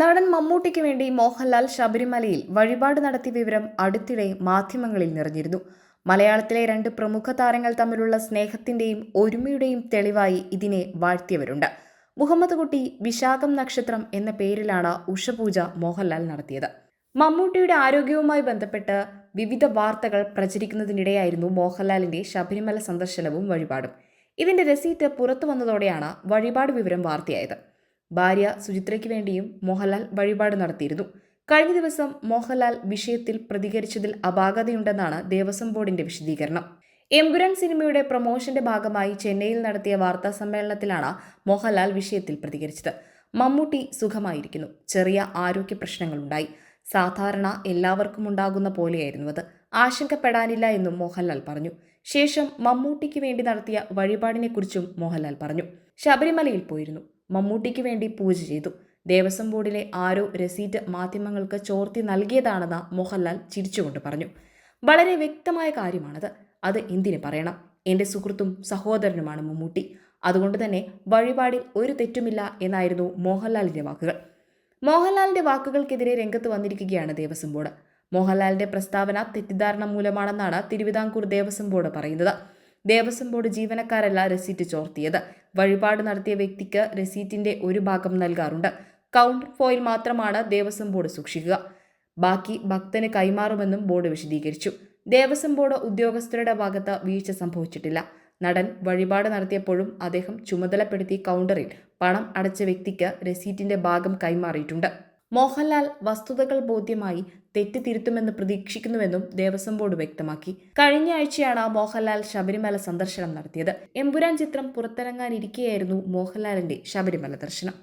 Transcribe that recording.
നടൻ മമ്മൂട്ടിക്ക് വേണ്ടി മോഹൻലാൽ ശബരിമലയിൽ വഴിപാട് നടത്തിയ വിവരം അടുത്തിടെ മാധ്യമങ്ങളിൽ നിറഞ്ഞിരുന്നു. മലയാളത്തിലെ രണ്ട് പ്രമുഖ താരങ്ങൾ തമ്മിലുള്ള സ്നേഹത്തിന്റെയും ഒരുമയുടെയും തെളിവായി ഇതിനെ വാഴ്ത്തിയവരുണ്ട്. മുഹമ്മദ് കുട്ടി വിശാഖം നക്ഷത്രം എന്ന പേരിലാണ് ഉഷപൂജ മോഹൻലാൽ നടത്തിയത്. മമ്മൂട്ടിയുടെ ആരോഗ്യവുമായി ബന്ധപ്പെട്ട് വിവിധ വാർത്തകൾ പ്രചരിക്കുന്നതിനിടെയായിരുന്നു മോഹൻലാലിന്റെ ശബരിമല സന്ദർശനവും വഴിപാടും. ഇതിന്റെ രസീറ്റ് പുറത്തു വന്നതോടെയാണ് വഴിപാട് വിവരം വാർത്തയായത്. ഭാര്യ സുചിത്രയ്ക്ക് വേണ്ടിയും മോഹൻലാൽ വഴിപാട് നടത്തിയിരുന്നു. കഴിഞ്ഞ ദിവസം മോഹൻലാൽ വിഷയത്തിൽ പ്രതികരിച്ചതിൽ അപാകതയുണ്ടെന്നാണ് ദേവസ്വം ബോർഡിന്റെ വിശദീകരണം. എമ്പുരാൻ സിനിമയുടെ പ്രൊമോഷന്റെ ഭാഗമായി ചെന്നൈയിൽ നടത്തിയ വാർത്താ സമ്മേളനത്തിലാണ് മോഹൻലാൽ വിഷയത്തിൽ പ്രതികരിച്ചത്. മമ്മൂട്ടി സുഖമായിരിക്കുന്നു. ചെറിയ ആരോഗ്യ പ്രശ്നങ്ങളുണ്ടായി. സാധാരണ എല്ലാവർക്കും ഉണ്ടാകുന്ന പോലെയായിരുന്നു അത്. ആശങ്കപ്പെടാനില്ല എന്നും മോഹൻലാൽ പറഞ്ഞു. ശേഷം മമ്മൂട്ടിക്ക് വേണ്ടി നടത്തിയ വഴിപാടിനെക്കുറിച്ചും മോഹൻലാൽ പറഞ്ഞു. ശബരിമലയിൽ പോയിരുന്നു. മമ്മൂട്ടിക്ക് വേണ്ടി പൂജ ചെയ്തു. ദേവസ്വം ബോർഡിലെ ആരോ രസീറ്റ് മാധ്യമങ്ങൾക്ക് ചോർത്തി നൽകിയതാണെന്ന് മോഹൻലാൽ ചിരിച്ചുകൊണ്ട് പറഞ്ഞു. വളരെ വ്യക്തമായ കാര്യമാണത്. അത് എന്തിന് പറയണം? എന്റെ സുഹൃത്തും സഹോദരനുമാണ് മമ്മൂട്ടി. അതുകൊണ്ട് തന്നെ വഴിപാടിൽ ഒരു തെറ്റുമില്ല എന്നായിരുന്നു മോഹൻലാലിന്റെ വാക്കുകൾ. മോഹൻലാലിന്റെ വാക്കുകൾക്കെതിരെ രംഗത്ത് വന്നിരിക്കുകയാണ് ദേവസ്വം ബോർഡ്. മോഹൻലാലിന്റെ പ്രസ്താവന തെറ്റിദ്ധാരണ മൂലമാണെന്നാണ് തിരുവിതാംകൂർ ദേവസ്വം ബോർഡ് പറയുന്നത്. ദേവസ്വം ബോർഡ് ജീവനക്കാരല്ല രസീറ്റ് ചോർത്തിയത്. വഴിപാട് നടത്തിയ വ്യക്തിക്ക് രസീറ്റിന്റെ ഒരു ഭാഗം നൽകാറുണ്ട്. കൗണ്ടർ ഫോയിൽ മാത്രമാണ് ദേവസ്വം ബോർഡ് സൂക്ഷിക്കുക. ബാക്കി ഭക്തന് കൈമാറുമെന്നും ബോർഡ് വിശദീകരിച്ചു. ദേവസ്വം ബോർഡ് ഉദ്യോഗസ്ഥരുടെ ഭാഗത്ത് വീഴ്ച സംഭവിച്ചിട്ടില്ല. നടൻ വഴിപാട് നടത്തിയപ്പോഴും അദ്ദേഹം ചുമതലപ്പെടുത്തി കൗണ്ടറിൽ പണം അടച്ച വ്യക്തിക്ക് രസീറ്റിന്റെ ഭാഗം കൈമാറിയിട്ടുണ്ട്. മോഹൻലാൽ വസ്തുതകൾ ബോധ്യമായി തെറ്റ് തിരുത്തുമെന്ന് പ്രതീക്ഷിക്കുന്നുവെന്നും ദേവസ്വം ബോർഡ് വ്യക്തമാക്കി. കഴിഞ്ഞ ആഴ്ചയാണ് മോഹൻലാൽ ശബരിമല സന്ദർശനം നടത്തിയത്. എമ്പുരാൻ ചിത്രം പുറത്തിറങ്ങാനിരിക്കെയായിരുന്നു മോഹൻലാലിന്റെ ശബരിമല ദർശനം.